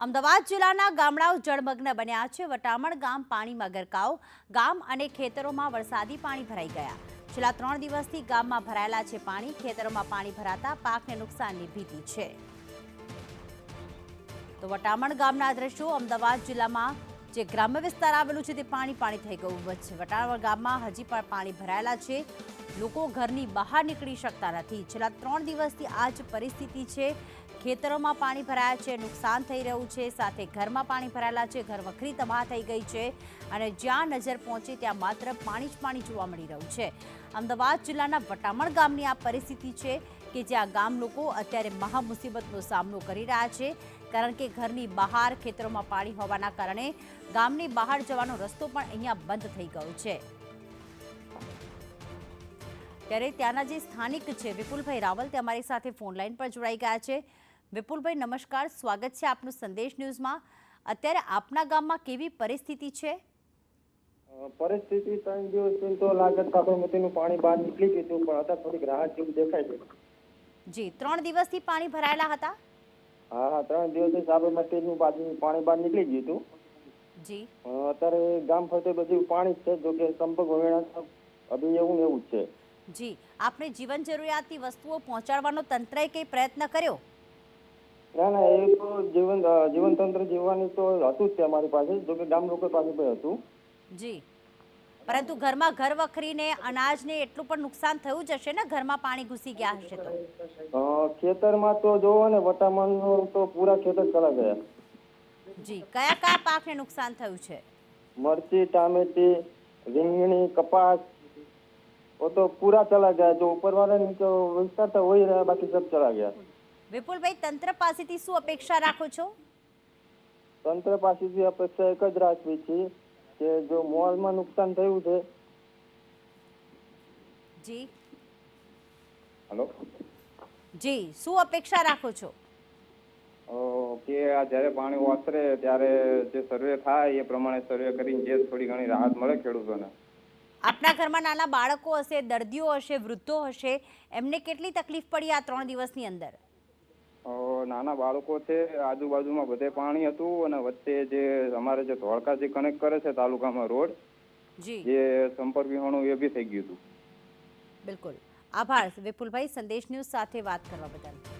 અમદાવાદ જિલ્લાના ગામડાઓ જળમગ્ન બન્યા છે. વટામણ ગામ પાણીમાં ગરકાવ. ગામ અને ખેતરોમાં વરસાદી પાણી ભરાઈ ગયા. છેલ્લા ત્રણ દિવસથી ગામમાં ભરાયેલા છે પાણી. ખેતરોમાં પાણી ભરાતા પાકને નુકસાનની ભીતિ છે. તો વટામણ ગામના દ્રશ્યો અમદાવાદ જિલ્લામાં જે ગ્રામ્ય વિસ્તાર આવેલું છે તે પાણી પાણી થઈ ગયું. વટામણ ગામમાં હજી પણ પાણી ભરાયેલા છે. લોકો ઘરની બહાર નીકળી શકતા નથી. છેલ્લા ત્રણ દિવસથી આ જ પરિસ્થિતિ છે. ખેતરોમાં પાણી ભરાયા છે, નુકસાન થઈ રહ્યું છે. સાથે ઘરમાં પાણી ભરાયેલા છે. ઘર વખરી તબાહ થઈ ગઈ છે. અને જ્યાં નજર પહોંચે ત્યાં માત્ર પાણી જ પાણી જોવા મળી રહ્યું છે. અમદાવાદ જિલ્લાના વટામણ ગામની આ પરિસ્થિતિ છે કે જ્યાં ગામ લોકો અત્યારે મહા મુસીબતનો સામનો કરી રહ્યા છે. કારણ કે ઘરની બહાર ખેતરોમાં પાણી હોવાના કારણે ગામની બહાર જવાનો રસ્તો પણ અહીંયા બંધ થઈ ગયો છે. ત્યારે ત્યાંના જે સ્થાનિક છે વિપુલભાઈ રાવલ તે અમારી સાથે ફોન લાઈન પર જોડાઈ ગયા છે. વિપુલભાઈ નમસ્કાર. સ્વાગત છે આપનું સંદેશ ન્યૂઝમાં. અત્યારે આપના ગામમાં કેવી પરિસ્થિતિ છે? પરિસ્થિતિ ત્રણ દિવસ તો લાગત સાબરમતીનું પાણી બહાર નીકળી ગયું પણ અત્યારે થોડીક રાહત જેવું દેખાય છે. જી ત્રણ દિવસથી પાણી ભરાયેલા હતા? હા હા ત્રણ દિવસથી સાબરમતીનું બાજુ પાણી બહાર નીકળી ગયું હતું. જી. અત્યારે ગામ ફરતે બધું પાણી જ છે જો કે સંપર્ક વગેરે અભી એવું ને એવું જ છે. જી આપણે જીવન જરૂરિયાતની વસ્તુઓ પહોંચાડવાનો તંત્રએ કંઈ પ્રયત્ન કર્યો? ના ના એ તો જીવન જીવન જીવનતંત્ર જીવવાની તો હતું જ છે અમારી પાસે જો કે ગામ લોકો પાસે પણ હતું. જી. પરંતુ ઘરમાં ઘર વખરીને અનાજને એટલું પણ નુકસાન થયું જ હશે ને ઘરમાં પાણી ઘૂસી ગયા હશે તો અ, ખેતરમાં તો જોવો ને વટામણનું તો પૂરા ખેતર ચલા ગયા જી કયા કયા પાકને નુકસાન થયું છે મરચી ટામેટી રીંગણી કપાસ वो तो पूरा चला गया जो ऊपर वाला नीचे विस्तार था वही रहा बाकी सब चला गया વિપુલભાઈ તંત્ર પાસેથી શું અપેક્ષા રાખો છો તંત્ર પાસેથી અપેક્ષા એક જ રાખવી છે કે જો મોલમાં નુકસાન થયું છે? જી. હલો? જી શું અપેક્ષા રાખો છો? કે આ જ્યારે પાણી ઓસરે ત્યારે જે સર્વે થાય એ પ્રમાણે સર્વે કરીને જે થોડી ઘણી રાહત મળે ખેડૂતોને. આપના ઘરમાં નાના બાળકો હશે દર્દીઓ હશે વૃદ્ધો હશે એમને કેટલી તકલીફ પડી આ ત્રણ દિવસની અંદર? નાના બાળકો છે આજુબાજુમાં બધે પાણી હતું અને વચ્ચે જે અમારે જે ધોળકા જે કનેક્ટ કરે છે તાલુકામાં રોડ જે. સંપર્ક વિહોણું એ બી થઈ ગયું હતું. બિલકુલ. આભાર. વિપુલભાઈ સંદેશ ન્યૂઝ સાથે વાત કરવા બદલ.